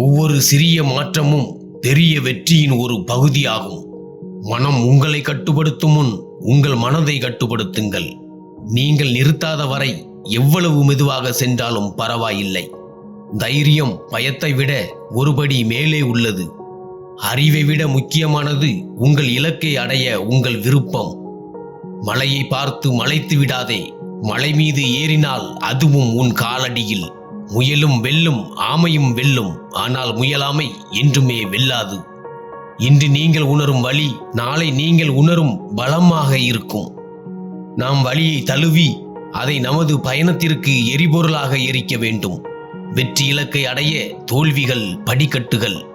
ஒவ்வொரு சிறிய மாற்றமும் பெரிய வெற்றியின் ஒரு பகுதியாகும். மனம் உங்களை கட்டுப்படுத்தும் முன் உங்கள் மனதை கட்டுப்படுத்துங்கள். நீங்கள் நிறுத்தாத வரை எவ்வளவு மெதுவாக சென்றாலும் பரவாயில்லை. தைரியம் பயத்தை விட ஒருபடி மேலே உள்ளது. அறிவை விட முக்கியமானது உங்கள் இலக்கை அடைய உங்கள் விருப்பம். மலையை பார்த்து மலைத்து விடாதே. மலை மீது ஏறினால் அதுவும் உன் காலடியில். முயலும் வெல்லும் ஆமையும் வெல்லும். ஆனால் முயலாமை என்றுமே வெல்லாது. இன்று நீங்கள் உணரும் வழி நாளை நீங்கள் உணரும் பலமாக இருக்கும். நாம் வழியை தழுவி அதை நமது பயணத்திற்கு எரிபொருளாக எரிக்க வேண்டும். வெற்றி இலக்கை அடைய தோல்விகள் படிக்கட்டுகள்.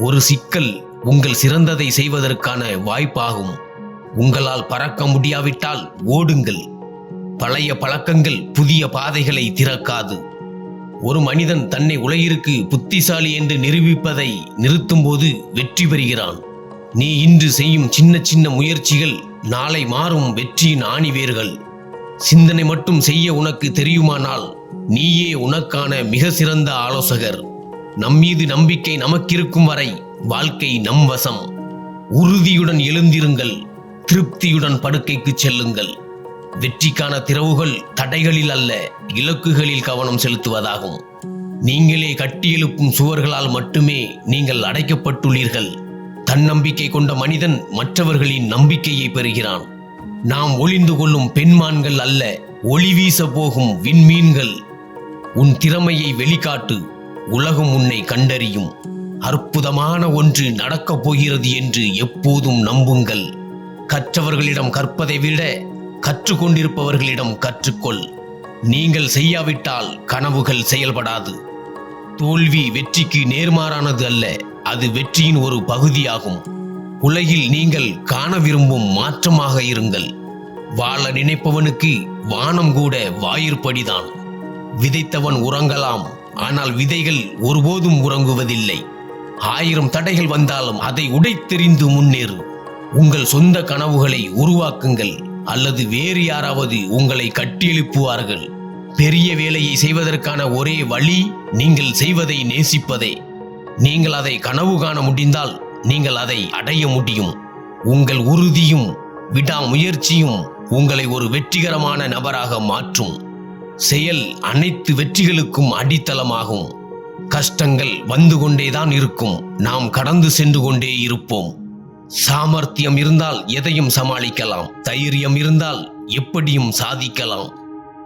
ஒரு சிக்கல் உங்கள் சிறந்ததை செய்வதற்கான வாய்ப்பாகும். உங்களால் பறக்க முடியாவிட்டால் ஓடுங்கள். பழைய பழக்கங்கள் புதிய பாதைகளை திறக்காது. ஒரு மனிதன் தன்னை உலகிற்கு புத்திசாலி என்று நிரூபிப்பதை நிறுத்தும்போது வெற்றி பெறுகிறான். நீ இன்று செய்யும் சின்ன சின்ன முயற்சிகள் நாளை மாறும் வெற்றியின் ஆணிவேர்கள் சிந்தனை மட்டும் செய்ய உனக்கு தெரியுமானால் நீயே உனக்கான மிக சிறந்த ஆலோசகர். நம்மீது நம்பிக்கை நமக்கிருக்கும் வரை வாழ்க்கை நம் வசம். உறுதியுடன் எழுந்திருங்கள் திருப்தியுடன் படுக்கைக்கு செல்லுங்கள். வெற்றிக்கான திறவுகள் தடைகளில் அல்ல இலக்குகளில் கவனம் செலுத்துவதாகும். நீங்களே கட்டியெழுப்பும் சுவர்களால் மட்டுமே நீங்கள் அடைக்கப்பட்டுள்ளீர்கள். தன்னம்பிக்கை கொண்ட மனிதன் மற்றவர்களின் நம்பிக்கையை பெறுகிறான். நாம் ஒளிந்து கொள்ளும் பெண்மான்கள் அல்ல ஒளி வீச போகும் விண்மீன்கள். உன் திறமையை வெளிக்காட்டு உலகம் உன்னை கண்டறியும். அற்புதமான ஒன்று நடக்கப் போகிறது என்று எப்போதும் நம்புங்கள். கற்றவர்களிடம் கற்பதை விட கற்றுக்கொண்டிருப்பவர்களிடம் கற்றுக்கொள். நீங்கள் செய்யாவிட்டால் கனவுகள் செயல்படாது. தோல்வி வெற்றிக்கு நேர்மாறானது அல்ல அது வெற்றியின் ஒரு பகுதியாகும். உலகில் நீங்கள் காண விரும்பும் மாற்றமாக இருங்கள். வாழ நினைப்பவனுக்கு வானம் கூட வாயிற்படிதான். விதைத்தவன் உறங்கலாம் ஆனால் விதைகள் ஒருபோதும் உறங்குவதில்லை. ஆயிரம் தடைகள் வந்தாலும் அதை உடைத்தெறிந்து முன்னேறு. உங்கள் சொந்த கனவுகளை உருவாக்குங்கள். அல்லது வேறு யாராவது உங்களை கட்டியெழுப்புவார்கள். பெரிய வேலையை செய்வதற்கான ஒரே வழி நீங்கள் செய்வதை நேசிப்பதே. நீங்கள் அதை கனவு காண முடிந்தால் நீங்கள் அதை அடைய முடியும். உங்கள் உறுதியும் விடாமுயற்சியும் உங்களை ஒரு வெற்றிகரமான நபராக மாற்றும். செயல் அனைத்து வெற்றிகளுக்கும் அடித்தளமாகும். கஷ்டங்கள் வந்து கொண்டேதான் இருக்கும். நாம் கடந்து சென்று கொண்டே இருப்போம். சாமர்த்தியம் இருந்தால் எதையும் சமாளிக்கலாம். தைரியம் இருந்தால் எப்படியும் சாதிக்கலாம்.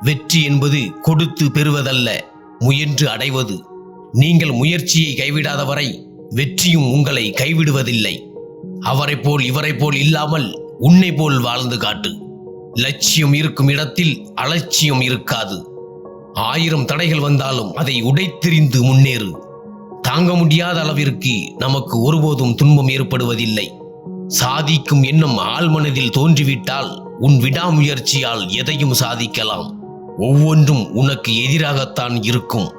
வெற்றி என்பது கொடுத்து பெறுவதல்ல முயன்று அடைவது. நீங்கள் முயற்சியை கைவிடாத வரை வெற்றியும் உங்களை கைவிடுவதில்லை. அவரை போல் இவரை போல் இல்லாமல் உன்னை போல் வாழ்ந்து காட்டு. லட்சியம் இருக்கும் இடத்தில் அலட்சியம் இருக்காது. ஆயிரம் தடைகள் வந்தாலும் அதை உடைத்தெறிந்து முன்னேறு. தாங்க முடியாத அளவிற்கு நமக்கு ஒருபோதும் துன்பம் ஏற்படுவதில்லை. சாதிக்கும் எண்ணம் ஆழ்மனதில் தோன்றிவிட்டால் உன் விடாமுயற்சியால் எதையும் சாதிக்கலாம். ஒவ்வொன்றும் உனக்கு எதிராகத்தான் இருக்கும்.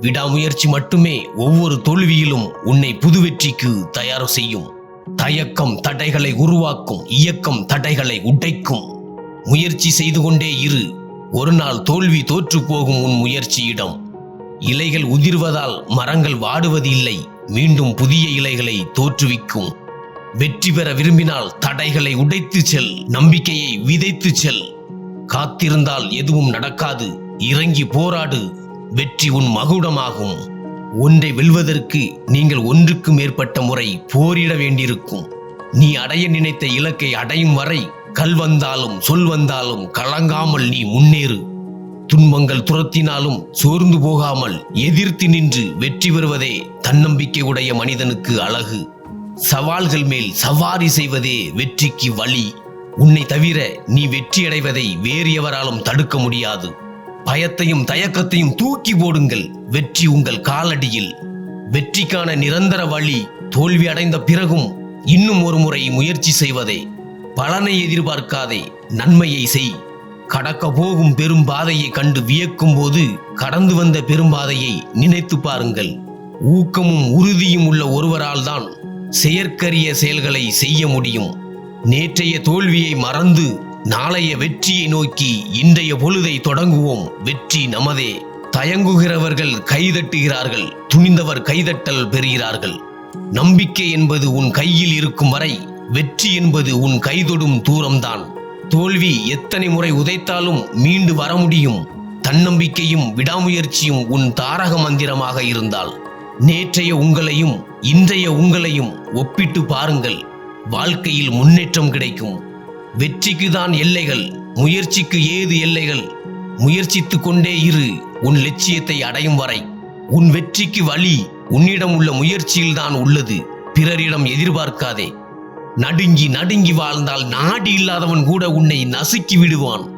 விடாமுயற்சி மட்டுமே ஒவ்வொரு தோல்வியிலும் உன்னை புது வெற்றிக்கு தயார் செய்யும். தயக்கம் தடைகளை உருவாக்கும் இயக்கம் தடைகளை உடைக்கும். முயற்சி செய்து கொண்டே இரு. ஒரு நாள் தோல்வி தோற்று போகும் உன் முயற்சியிடம். இலைகள் உதிர்வதால் மரங்கள் வாடுவதில்லை. மீண்டும் புதிய இலைகளை தோற்றுவிக்கும். வெற்றி பெற விரும்பினால் தடைகளை உடைத்து செல் நம்பிக்கையை விதைத்து செல். காத்திருந்தால் எதுவும் நடக்காது இறங்கி போராடு வெற்றி உன் மகுடமாகும். ஒன்றை வெல்வதற்கு நீங்கள் ஒன்றுக்கு மேற்பட்ட முறை போரிட வேண்டியிருக்கும். நீ அடைய நினைத்த இலக்கை அடையும் வரை கல் வந்தாலும் சொல் வந்தாலும் கலங்காமல் நீ முன்னேறு. துன்பங்கள் துரத்தினாலும் சோர்ந்து போகாமல் எதிர்த்து நின்று வெற்றி பெறுவதே தன்னம்பிக்கை உடைய மனிதனுக்கு அழகு. சவால்கள் மேல் சவாரி செய்வதே வெற்றிக்கு வழி. உன்னை தவிர நீ வெற்றியடைவதை வேறு எவராலும் தடுக்க முடியாது. பயத்தையும் தயக்கத்தையும் தூக்கி போடுங்கள். வெற்றி உங்கள் காலடியில். வெற்றிக்கான நிரந்தர வழி தோல்வி அடைந்த பிறகும் இன்னும் ஒரு முறை முயற்சி செய்வதே. பலனை எதிர்பார்க்காதே நன்மையை செய். கடக்க போகும் பெரும் பாதையை கண்டு வியக்கும் போது கடந்து வந்த பெரும்பாதையை நினைத்து பாருங்கள். ஊக்கமும் உறுதியும் உள்ள ஒருவரால் தான் செயற்கரிய செயல்களை செய்ய முடியும். நேற்றைய தோல்வியை மறந்து நாளைய வெற்றியை நோக்கி இன்றைய பொழுதை தொடங்குவோம். வெற்றி நமதே. தயங்குகிறவர்கள் கைதட்டுகிறார்கள். துணிந்தவர் கைதட்டல் பெறுகிறார்கள். நம்பிக்கை என்பது உன் கையில் இருக்கும் வரை வெற்றி என்பது உன் கைதொடும் தூரம்தான். தோல்வி எத்தனை முறை உதைத்தாலும் மீண்டு வர முடியும். தன்னம்பிக்கையும் விடாமுயற்சியும் உன் தாரக மந்திரமாக இருந்தால். நேற்றைய உங்களையும் இன்றைய உங்களையும் ஒப்பிட்டு பாருங்கள். வாழ்க்கையில் முன்னேற்றம் கிடைக்கும். வெற்றிக்கு தான் எல்லைகள் முயற்சிக்கு ஏது எல்லைகள்? முயற்சித்து கொண்டே இரு உன் லட்சியத்தை அடையும் வரை. உன் வெற்றிக்கு வழி உன்னிடம் உள்ள முயற்சியில்தான் உள்ளது. பிறரிடம் எதிர்பார்க்காதே. நடுங்கி நடுங்கி வாழ்ந்தால் நாடி இல்லாதவன் கூட உன்னை நசுக்கி விடுவான்.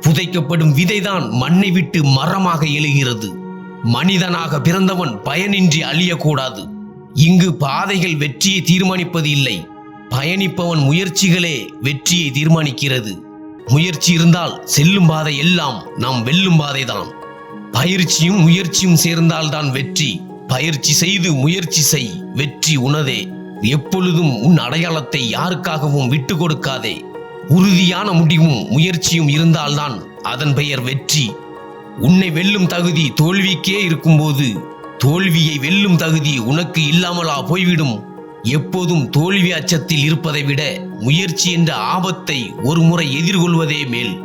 புதைக்கப்படும் விதைதான் மண்ணை விட்டு மரமாக எழுகிறது. மனிதனாக பிறந்தவன் பயனின்றி அழியக்கூடாது. இங்கு பாதைகள் வெற்றியை தீர்மானிப்பது இல்லை. பயணிப்பவன் முயற்சிகளே வெற்றியை தீர்மானிக்கிறது. முயற்சி இருந்தால் செல்லும் பாதை எல்லாம் நாம் வெல்லும் பாதைதான். பயிற்சியும் முயற்சியும் சேர்ந்தால்தான் வெற்றி. பயிற்சி செய்து முயற்சி செய் வெற்றி உனதே எப்பொழுதும் உன் அடையாளத்தை யாருக்காகவும் விட்டு கொடுக்காதே. உறுதியான முடிவும் முயற்சியும் இருந்தால்தான் அதன் பெயர் வெற்றி. உன்னை வெல்லும் தகுதி தோல்விக்கே இருக்கும்போது தோல்வியை வெல்லும் தகுதி உனக்கு இல்லாமலா போய்விடும். எப்போதும் தோல்வி அச்சத்தில் இருப்பதை விட முயற்சி என்ற ஆபத்தை ஒரு முறை எதிர்கொள்வதே மேல்.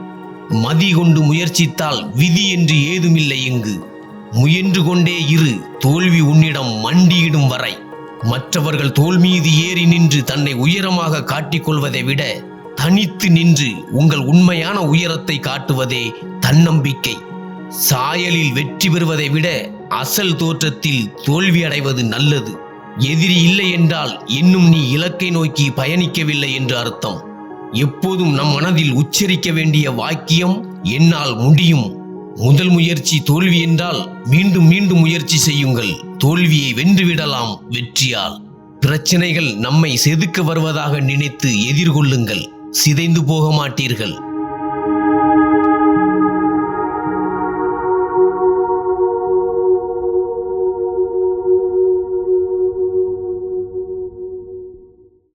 மதி கொண்டு முயற்சித்தால் விதி என்று ஏதுமில்லை இங்கு. முயன்று கொண்டே இரு தோல்வி உன்னிடம் மண்டியிடும் வரை. மற்றவர்கள் தோல் மீது ஏறி நின்று தன்னை உயரமாக காட்டிக்கொள்வதை விட தனித்து நின்று உங்கள் உண்மையான உயரத்தை காட்டுவதே தன்னம்பிக்கை. சாயலில் வெற்றி பெறுவதை விட அசல் தோற்றத்தில் தோல்வி அடைவது நல்லது. எதிரி இல்லை என்றால் இன்னும் நீ இலக்கை நோக்கி பயணிக்கவில்லை என்று அர்த்தம். எப்போதும் நம் மனதில் உச்சரிக்க வேண்டிய வாக்கியம் என்னால் முடியும். முதல் முயற்சி தோல்வி என்றால் மீண்டும் மீண்டும் முயற்சி செய்யுங்கள். தோல்வியை வென்றுவிடலாம் வெற்றியால். பிரச்சனைகள் நம்மை செதுக்க வருவதாக நினைத்து எதிர்கொள்ளுங்கள். சிதைந்து போக மாட்டீர்கள்.